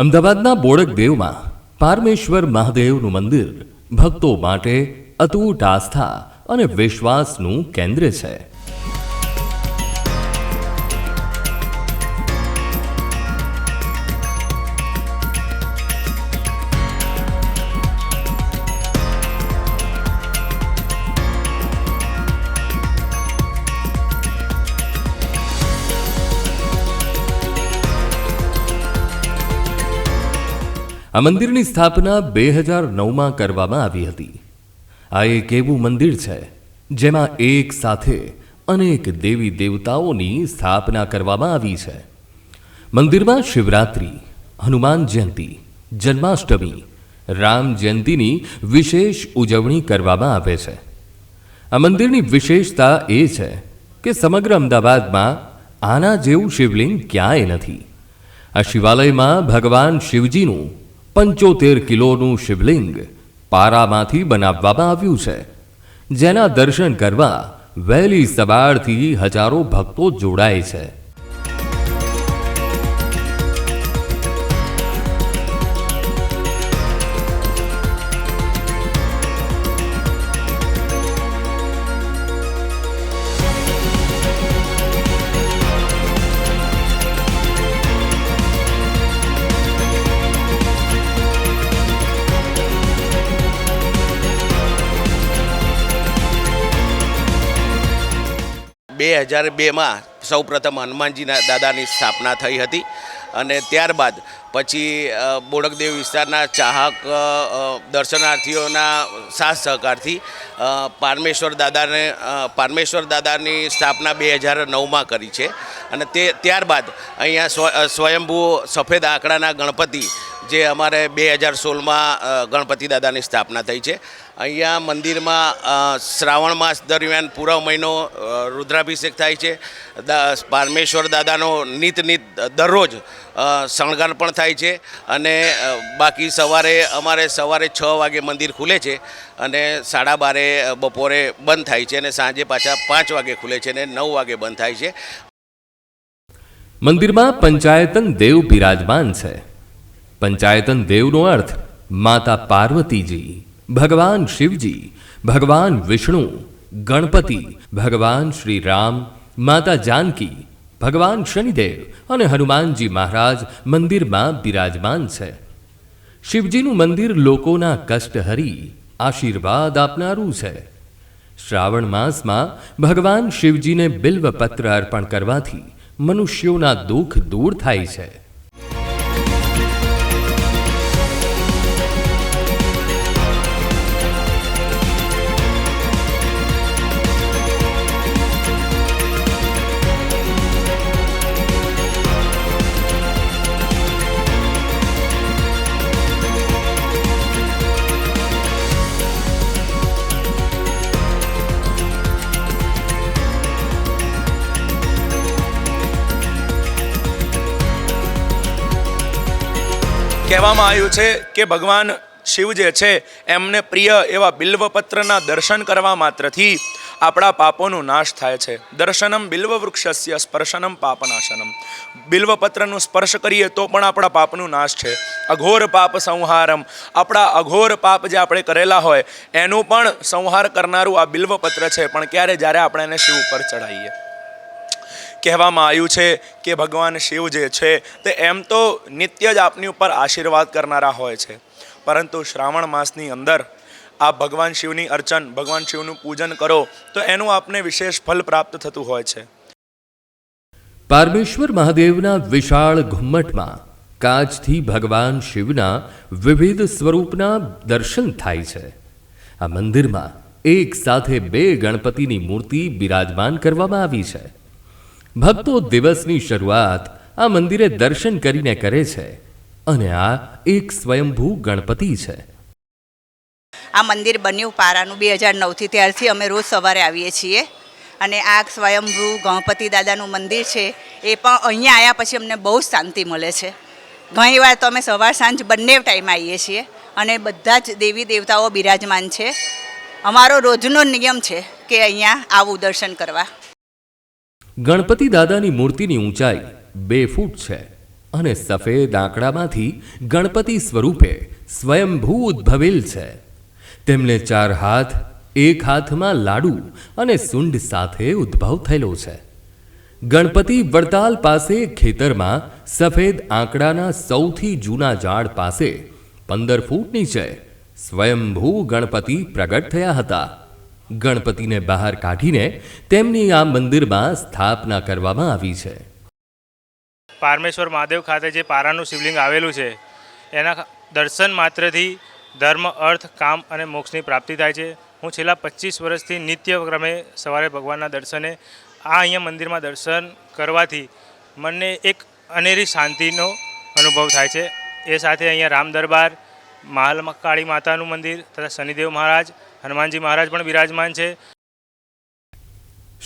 અમદાવાદના બોડકદેવમાં પારમેશ્વર મહાદેવનું મંદિર ભક્તો માટે અતૂટ આસ્થા અને વિશ્વાસનું કેન્દ્ર છે. આ મંદિરની સ્થાપના બે હજાર નવમાં કરવામાં આવી હતી. આ એક એવું મંદિર છે, જેમાં એક સાથે અનેક દેવી દેવતાઓની સ્થાપના કરવામાં આવી છે. મંદિરમાં શિવરાત્રિ, હનુમાન જયંતિ, જન્માષ્ટમી, રામ જયંતિની વિશેષ ઉજવણી કરવામાં આવે છે. આ મંદિરની વિશેષતા એ છે કે સમગ્ર અમદાવાદમાં આના જેવું શિવલિંગ ક્યાંય નથી. આ શિવાલયમાં ભગવાન શિવજીનું પંચોતેર કિલોનું શિવલિંગ પારામાંથી બનાવવામાં આવ્યું છે, જેના દર્શન કરવા વહેલી સવારથી હજારો ભક્તો જોડાય છે. બે હજાર બેમાં સૌપ્રથમ હનુમાનજીના દાદાની સ્થાપના થઈ હતી અને ત્યારબાદ પછી બોડકદેવ વિસ્તારના ચાહક દર્શનાર્થીઓના સાથ સહકારથી પારમેશ્વર દાદાને પારમેશ્વર દાદાની સ્થાપના બે હજાર નવમાં કરી છે. અને તે, ત્યારબાદ અહીંયા સ્વ સ્વયંભૂ સફેદ આંકડાના ગણપતિ, જે અમારે બે હજાર સોળમાં ગણપતિ દાદાની સ્થાપના થઈ છે. અહીંયા મંદિરમાં શ્રાવણ માસ દરમિયાન પૂરા મહિનો રુદ્રાભિષેક થાય છે. પારમેશ્વર દાદાનો નિત નિત, દરરોજ શણગાર પણ થાય છે. અને બાકી સવારે, અમારે સવારે છ વાગે મંદિર ખુલે છે અને સાડા બારે બપોરે બંધ થાય છે અને સાંજે પાછા પાંચ વાગે ખુલે છે અને નવ વાગે બંધ થાય છે. મંદિરમાં પંચાયતન દેવ બિરાજમાન છે. પંચાયતન દેવનો અર્થ માતા પાર્વતીજી. ભગવાન શિવજી, ભગવાન વિષ્ણુ, ગણપતિ, ભગવાન શ્રી રામ માતા જાનકી, ભગવાન શનિદેવ અને હનુમાનજી મહારાજ મંદિરમાં બિરાજમાન છે. શિવજીનું મંદિર લોકોના કષ્ટ હરી આશીર્વાદ આપનારું છે. શ્રાવણ માસમાં ભગવાન શિવજીને બિલ્વપત્ર અર્પણ કરવાથી મનુષ્યોના દુઃખ દૂર થાય છે. કહેવામાં આવ્યું છે કે ભગવાન શિવ જે છે, એમને પ્રિય એવા બિલ્વપત્રના દર્શન કરવા માત્રથી આપણા પાપોનો નાશ થાય છે. દર્શનમ બિલ્વ વૃક્ષસ્ય સ્પર્શનમ પાપનાશનમ. બિલ્વપત્રનું સ્પર્શ કરીએ તો પણ આપણા પાપનું નાશ છે. અઘોર પાપ સંહારમ. આપણા અઘોર પાપ જે આપણે કરેલા હોય, એનું પણ સંહાર કરનારું આ બિલ્વપત્ર છે, પણ ક્યારે? જ્યારે આપણે એને શિવ ઉપર ચડાવીએ કહેવામાં આવ્યું છે કે ભગવાન શિવ જે છે તે એમ તો નિત્ય જ આપની ઉપર આશીર્વાદ કરનારા હોય છે. પરંતુ શ્રાવણ માસની અંદર આપ ભગવાન શિવની અર્ચન, ભગવાન શિવનું પૂજન કરો, તો એનું આપને વિશેષ ફલ પ્રાપ્ત થતું હોય છે. પારમેશ્વર મહાદેવના વિશાળ ઘુમ્મટમાં કાચથી ભગવાન શિવના વિવિધ સ્વરૂપના દર્શન થાય છે. આ મંદિરમાં એક સાથે બે ગણપતિની મૂર્તિ બિરાજમાન કરવામાં આવી છે. ભક્તો દિવસની શરૂઆત આ મંદિરે દર્શન કરીને કરે છે અને આ એક સ્વયંભૂ ગણપતિ છે. આ મંદિર બન્યું પારાનું બે હજાર નવથી ત્યારથી અમે રોજ સવારે આવીએ છીએ. અને આ સ્વયંભૂ ગણપતિ દાદાનું મંદિર છે એ પણ અહીંયા આવ્યા પછી અમને બહુ જ શાંતિ મળે છે. ઘણી વાર તો અમે સવાર સાંજ બંને ટાઈમ આવીએ છીએ અને બધા જ દેવી દેવતાઓ બિરાજમાન છે. અમારો રોજનો નિયમ છે કે અહીંયા આવું દર્શન કરવા. ગણપતિ દાદાની મૂર્તિની ઊંચાઈ બે ફૂટ છે અને સફેદ આંકડામાંથી ગણપતિ સ્વરૂપે સ્વયંભૂ ઉદ્ભવેલ છે. તેમને ચાર હાથ, એક હાથમાં લાડુ અને સુંડ સાથે ઉદ્ભવ થયેલો છે. ગણપતિ વડતાલ પાસે ખેતરમાં સફેદ આંકડાના સૌથી જૂના ઝાડ પાસે પંદર ફૂટ નીચે સ્વયંભૂ ગણપતિ પ્રગટ થયા હતા. ગણપતિને બહાર કાઢીને તેમની આ મંદિરમાં સ્થાપના કરવામાં આવી છે. પારમેશ્વર મહાદેવ ખાતે જે પારાનું શિવલિંગ આવેલું છે, એના દર્શન માત્રથી ધર્મ, અર્થ, કામ અને મોક્ષની પ્રાપ્તિ થાય છે. હું છેલ્લા પચીસ વર્ષથી નિત્ય ક્રમે સવારે ભગવાનના દર્શને આ અહીંયા મંદિરમાં દર્શન કરવાથી મને એક અનેરી શાંતિનો અનુભવ થાય છે. એ સાથે અહીંયા રામ દરબાર મહાકાળી માતાનું મંદિર તથા શનિદેવ મહારાજ હનુમાનજી મહારાજ પણ બિરાજમાન છે.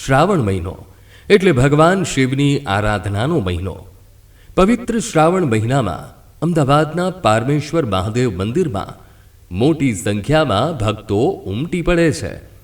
શ્રાવણ મહિનો એટલે ભગવાન શિવની આરાધનાનો મહિનો. પવિત્ર શ્રાવણ મહિનામાં અમદાવાદના પારમેશ્વર મહાદેવ મંદિરમાં મોટી સંખ્યામાં ભક્તો ઉમટી પડે છે.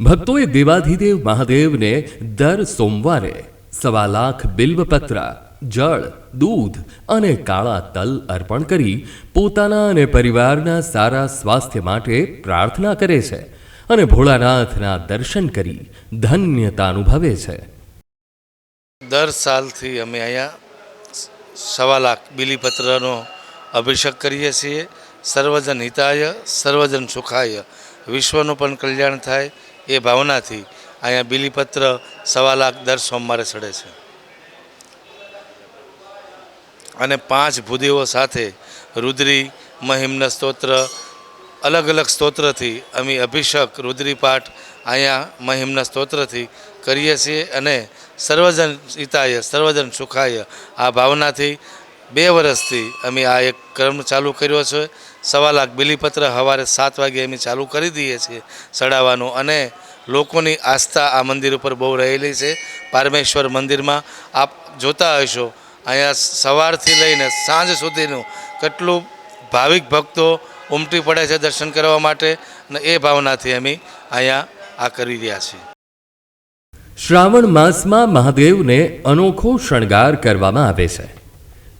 ભક્તોએ દેવાધિદેવ મહાદેવને દર સોમવારે સવા લાખ બિલ્વપત્ર જળ, દૂધ અને કાળા તલ અર્પણ કરી પોતાના અને પરિવારના સારા સ્વાસ્થ્ય માટે પ્રાર્થના કરે છે અને ભોળાનાથના દર્શન કરી ધન્યતા અનુભવે છે. દર સાલથી અમે અહીંયા સવા લાખ બિલીપત્રનો અભિષેક કરીએ છીએ. સર્વજન હિતાય, સર્વજન સુખાય. વિશ્વનું પણ કલ્યાણ થાય એ ભાવનાથી અહીંયા બિલીપત્ર સવા લાખ દર સોમવારે ચડે છે. અને પાંચ ભૂદેવો સાથે રુદ્રી, મહિમ્ન સ્તોત્ર, અલગ અલગ સ્તોત્રથી અમે અભિષેક, રુદ્રીપાઠ અહીંયા મહિમ્ન સ્તોત્રથી કરીએ છીએ અને સર્વજન હિતાય, સર્વજન સુખાય આ ભાવનાથી બે વર્ષથી અમે આ એક ક્રમ ચાલુ કર્યો છે. સવા લાખ બિલીપત્ર સવારે સાત વાગે અમે ચાલુ કરી દઈએ છીએ ચડાવવાનું અને લોકોની આસ્થા આ મંદિર ઉપર બહુ રહેલી છે. પારમેશ્વર મંદિરમાં આપ જોતા હશો અહીંયા સવારથી લઈને સાંજ સુધીનું કેટલું ભાવિક ભક્તો ઉમટી પડે છે દર્શન કરવા માટે અને એ ભાવનાથી અમે અહીંયા આ કરી રહ્યા છીએ. શ્રાવણ માસમાં મહાદેવને અનોખો શણગાર કરવામાં આવે છે.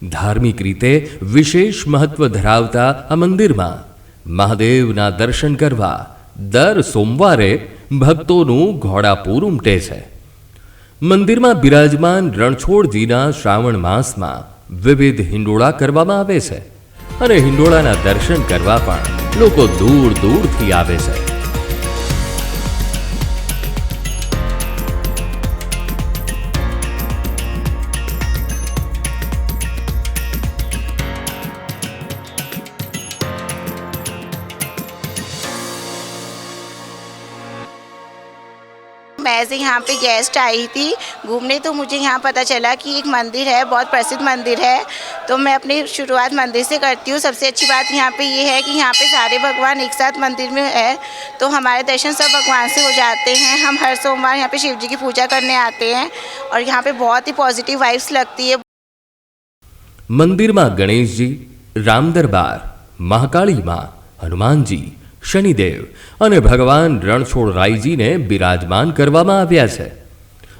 ધાર્મિક રીતે વિશેષ મહત્વ ધરાવતા આ મંદિરમાં મહાદેવના દર્શન કરવા દર સોમવારે ભક્તોનું ઘોડાપૂર ઉમટે છે. મંદિરમાં બિરાજમાન રણછોડજીના શ્રાવણ માસમાં વિવિધ હિંડોળા કરવામાં આવે છે અને હિંડોળાના દર્શન કરવા પણ લોકો દૂર દૂરથી આવે છે. ऐसे यहाँ पे गेस्ट आई थी घूमने तो मुझे यहाँ पता चला कि एक मंदिर है बहुत प्रसिद्ध मंदिर है तो मैं अपनी शुरुआत मंदिर से करती हूँ सबसे अच्छी बात यहाँ पे ये है कि यहाँ पे सारे भगवान एक साथ मंदिर में है तो हमारे दर्शन सब भगवान से हो जाते हैं हम हर सोमवार यहाँ पे शिव जी की पूजा करने आते हैं और यहाँ पे बहुत ही पॉजिटिव वाइब्स लगती है મંદિરમાં ગણેશજી રામ દરબાર મહાકાળી માં હનુમાનજી શનિદેવ અને ભગવાન રણછોડરાયજીને બિરાજમાન કરવામાં આવ્યા છે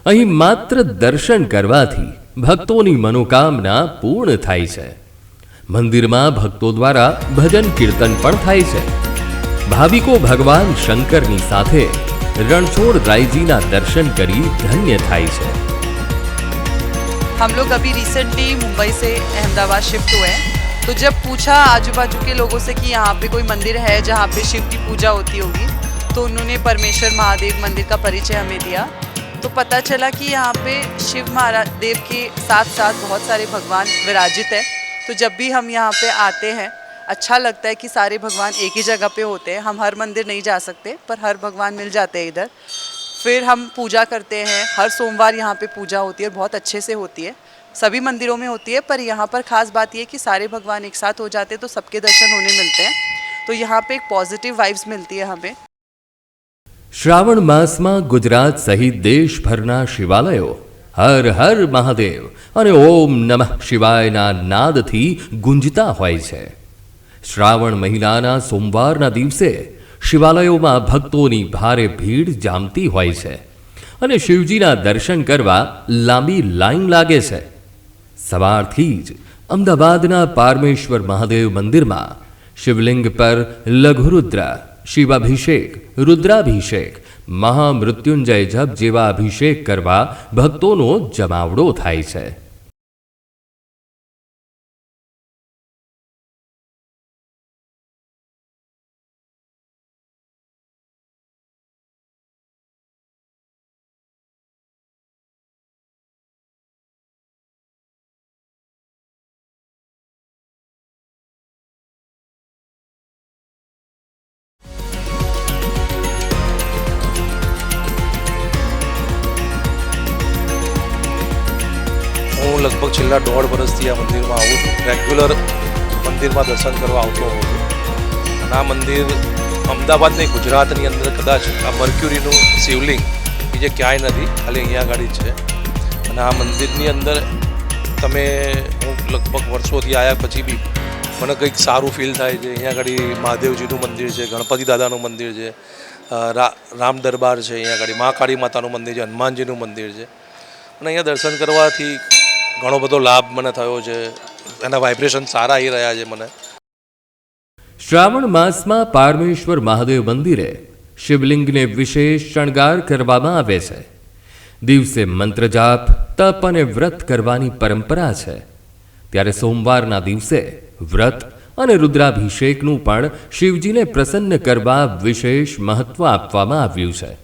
અહીં માત્ર દર્શન કરવાથી ભક્તોની મનોકામના પૂર્ણ થાય છે મંદિરમાં ભક્તો દ્વારા ભજન કીર્તન પણ થાય છે ભાવિકો ભગવાન શંકરની સાથે રણછોડરાયજીના દર્શન કરી ધન્ય થાય છે हम लोग अभी रिसेंटली मुंबई से अहमदाबाद शिफ्ट हुए हैं तो जब पूछा आजू बाजू के लोगों से कि यहाँ पे कोई मंदिर है जहाँ पे शिव की पूजा होती होगी तो उन्होंने परमेश्वर महादेव मंदिर का परिचय हमें दिया। तो पता चला कि यहाँ पे शिव महाराज देव के साथ साथ बहुत सारे भगवान विराजित हैं। तो जब भी हम यहाँ पे आते हैं अच्छा लगता है कि सारे भगवान एक ही जगह पे होते हैं। हम हर मंदिर नहीं जा सकते, पर हर भगवान मिल जाते हैं इधर। फिर हम पूजा करते हैं, हर सोमवार यहाँ पे पूजा होती है और बहुत अच्छे से होती है। सभी मंदिरों में होती है पर यहाँ पर खास बात ये है कि सारे भगवान एक साथ हो जाते हैं तो सबके दर्शन होने मिलते हैं तो यहाँ पे एक पॉजिटिव वाइब्स मिलती है हमें શ્રાવણ માસમાં ગુજરાત સહિત દેશભરના શિવાલયો હર હર મહાદેવ અને ઓમ નમઃ શિવાયના નાદથી ગુંજતા હોય છે શ્રાવણ મહિનાના સોમવારના દિવસે શિવાલયોમાં ભક્તોની ભારે ભીડ જામતી હોય છે અને શિવજીના દર્શન કરવા લાંબી લાઈન લાગે છે સવારથી જ અમદાવાદના પારમેશ્વર મહાદેવ મંદિરમાં શિવલિંગ પર લઘુરુદ્ર શિવાભિષેક, રુદ્રાભિષેક, મહામૃત્યુંજય જપ જેવા અભિષેક કરવા ભક્તોનો જમાવડો થાય છે. લગભગ છેલ્લા દોઢ વર્ષથી આ મંદિરમાં આવું છું. રેગ્યુલર મંદિરમાં દર્શન કરવા આવતો હોઉં છું. અને આ મંદિર અમદાવાદ નહીં, ગુજરાતની અંદર કદાચ આ મર્ક્યુરીનું શિવલિંગ બીજે ક્યાંય નથી, ખાલી અહીંયા આગળ જ છે. અને આ મંદિરની અંદર તમે હું લગભગ વર્ષોથી આવ્યા પછી બી મને કંઈક સારું ફીલ થાય છે. અહીંયા આગળ મહાદેવજીનું મંદિર છે, ગણપતિ દાદાનું મંદિર છે રામ દરબાર છે, અહીંયા આગળ મહાકાળી માતાનું મંદિર છે, હનુમાનજીનું મંદિર છે. અને અહીંયા દર્શન કરવાથી ઘણો બધો લાભ મને થયો છે. એના વાઇબ્રેશન સારા આવી રહ્યા છે મને. શ્રાવણ માસમાં પારમેશ્વર મહાદેવ મંદિરે શિવલિંગને વિશેષ શણગાર કરવામાં આવે છે. દિવસે મંત્રજાપ તપ અને વ્રત કરવાની પરંપરા છે. ત્યારે સોમવારના દિવસે વ્રત અને રુદ્રાભિષેકનું પણ શિવજીને પ્રસન્ન કરવા વિશેષ મહત્વ આપવામાં આવ્યું છે.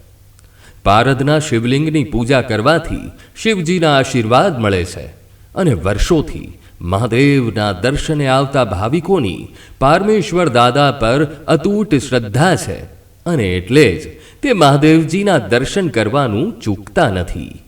પારદના શિવલિંગની પૂજા કરવાથી શિવજીના આશીર્વાદ મળે છે. અને વર્ષોથી મહાદેવના દર્શને આવતા ભાવિકોની પારમેશ્વર દાદા પર અતૂટ શ્રદ્ધા છે. અને એટલે જ તે મહાદેવજીના દર્શન કરવાનું ચૂકતા નથી.